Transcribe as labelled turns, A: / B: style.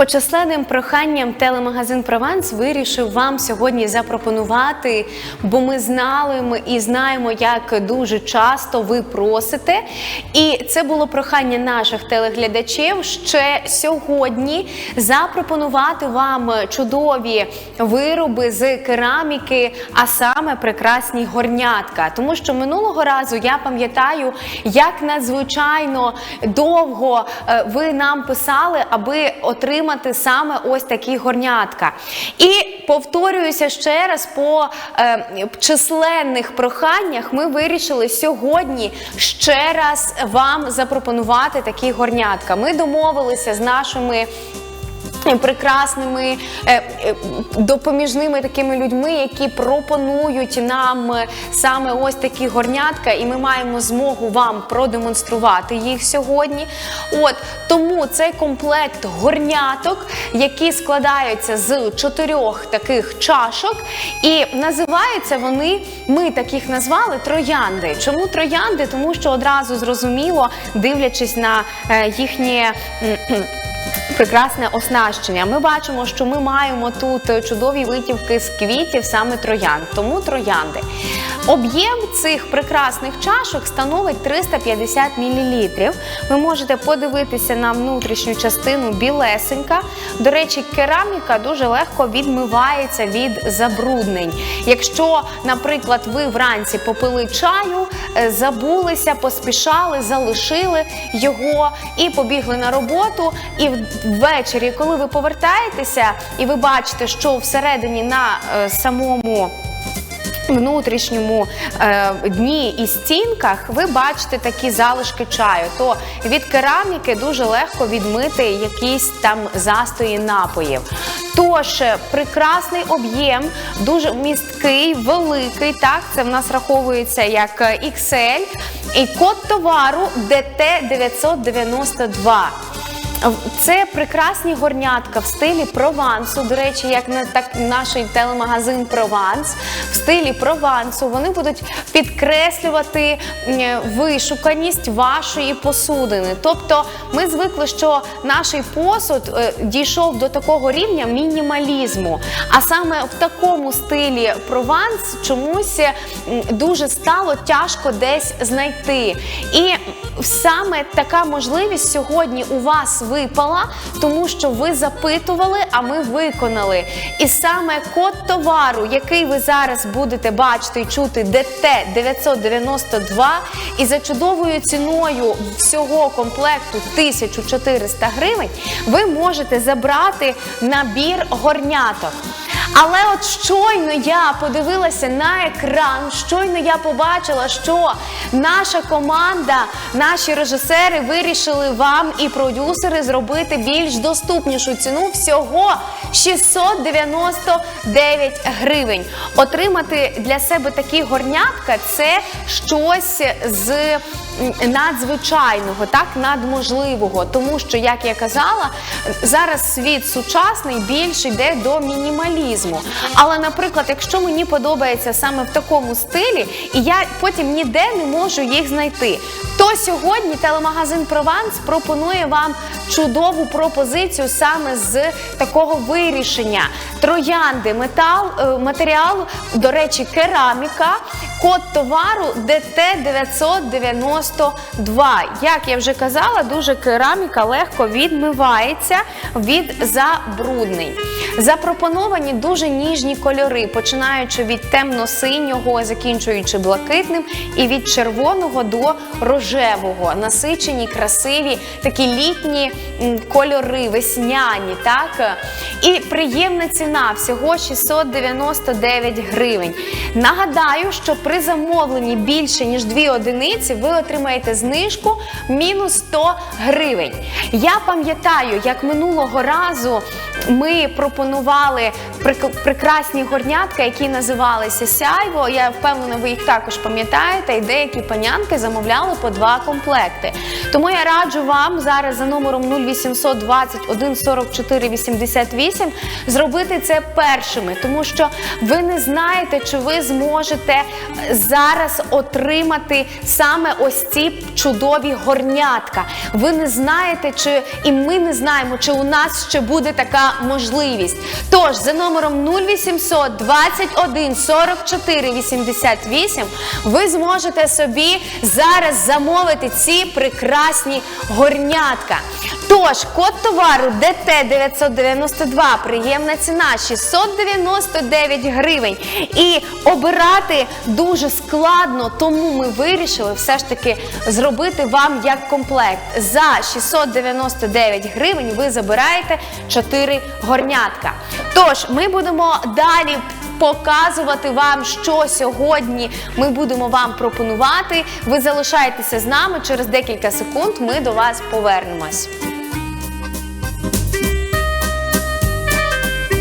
A: По численним проханням телемагазин Прованс вирішив вам сьогодні запропонувати, бо ми знали ми і знаємо, як дуже часто ви просите. І це було прохання наших телеглядачів ще сьогодні запропонувати вам чудові вироби з кераміки, а саме прекрасні горнятка. Тому що минулого разу я пам'ятаю, як надзвичайно довго е, ви нам писали, аби отримати саме ось такі горнятка. І повторююся ще раз по е, численних проханнях. Ми вирішили сьогодні ще раз вам запропонувати такі горнятка. Ми домовилися з нашими. Прекрасними е, е, допоміжними такими людьми, які пропонують нам е, саме ось такі горнятка, і ми маємо змогу вам продемонструвати їх сьогодні. От тому цей комплект горняток, які складаються з чотирьох таких чашок, і називаються вони. Ми таких назвали троянди. Чому троянди? Тому що одразу зрозуміло, дивлячись на е, їхнє. Прекрасне оснащення. Ми бачимо, що ми маємо тут чудові витівки з квітів, саме троянд, тому троянди. Об'єм цих прекрасних чашок становить 350 мл. Ви можете подивитися на внутрішню частину білесенька. До речі, кераміка дуже легко відмивається від забруднень. Якщо, наприклад, ви вранці попили чаю, е, забулися, поспішали, залишили його і побігли на роботу. І ввечері, коли ви повертаєтеся, і ви бачите, що всередині на е, самому внутрішньому е, дні і стінках ви бачите такі залишки чаю, то від кераміки дуже легко відмити якісь там застої напоїв. Тож е, прекрасний об'єм, дуже місткий, великий. Так, це в нас раховується як е, XL. І код товару DT 992. Це прекрасні горнятка в стилі Провансу. До речі, як на так наш телемагазин Прованс в стилі Провансу. Вони будуть підкреслювати вишуканість вашої посудини. Тобто, ми звикли, що наш посуд е, дійшов до такого рівня мінімалізму. А саме в такому стилі Прованс чомусь дуже стало тяжко десь знайти. І саме така можливість сьогодні у вас випала, тому що ви запитували, а ми виконали. І саме код товару, який ви зараз будете бачити і чути, ДТ 992, і за чудовою ціною всього комплекту 1400 гривень, ви можете забрати набір горняток. Але от щойно я подивилася на екран, щойно я побачила, що наша команда, наші режисери вирішили вам і продюсери зробити більш доступнішу ціну всього 699 гривень. Отримати для себе такі горнятка це щось з надзвичайного, так надможливого. Тому що, як я казала, зараз світ сучасний більш йде до мінімалізму. Але, наприклад, якщо мені подобається саме в такому стилі, і я потім ніде не можу їх знайти, то сьогодні телемагазин Прованс пропонує вам чудову пропозицію саме з такого вирішення. Троянди, метал, е, матеріал, до речі, кераміка. Код товару ДТ 992. Як я вже казала, дуже кераміка легко відмивається від забруднень. Запропоновані дуже ніжні кольори, починаючи від темно-синього, закінчуючи блакитним, і від червоного до рожевого. Насичені, красиві, такі літні кольори, весняні. Так? І приємна ціна всього 699 гривень. Нагадаю, що при замовленні більше ніж дві одиниці ви отримаєте знижку мінус 100 гривень. Я пам'ятаю, як минулого разу ми пропонували прекрасні горнятка, які називалися Сяйво. Я впевнена, ви їх також пам'ятаєте, і деякі панянки замовляли по два комплекти. Тому я раджу вам зараз за номером 0800 21 44 88 зробити це першими, тому що ви не знаєте, чи ви зможете зараз отримати саме ось ці чудові горнятка. Ви не знаєте, чи і ми не знаємо, чи у нас ще буде така можливість. Тож за номером 0800 21 44 88 ви зможете собі зараз замовити ці прекрасні горнятка. Тож код товару ДТ 992, приємна ціна 699 гривень. І обирати дуже складно, тому ми вирішили все ж таки зробити вам як комплект. За 699 гривень ви забираєте 4 горнятка. Тож ми будемо далі показувати вам, що сьогодні ми будемо вам пропонувати. Ви залишаєтеся з нами через декілька секунд. Ми до вас повернемось.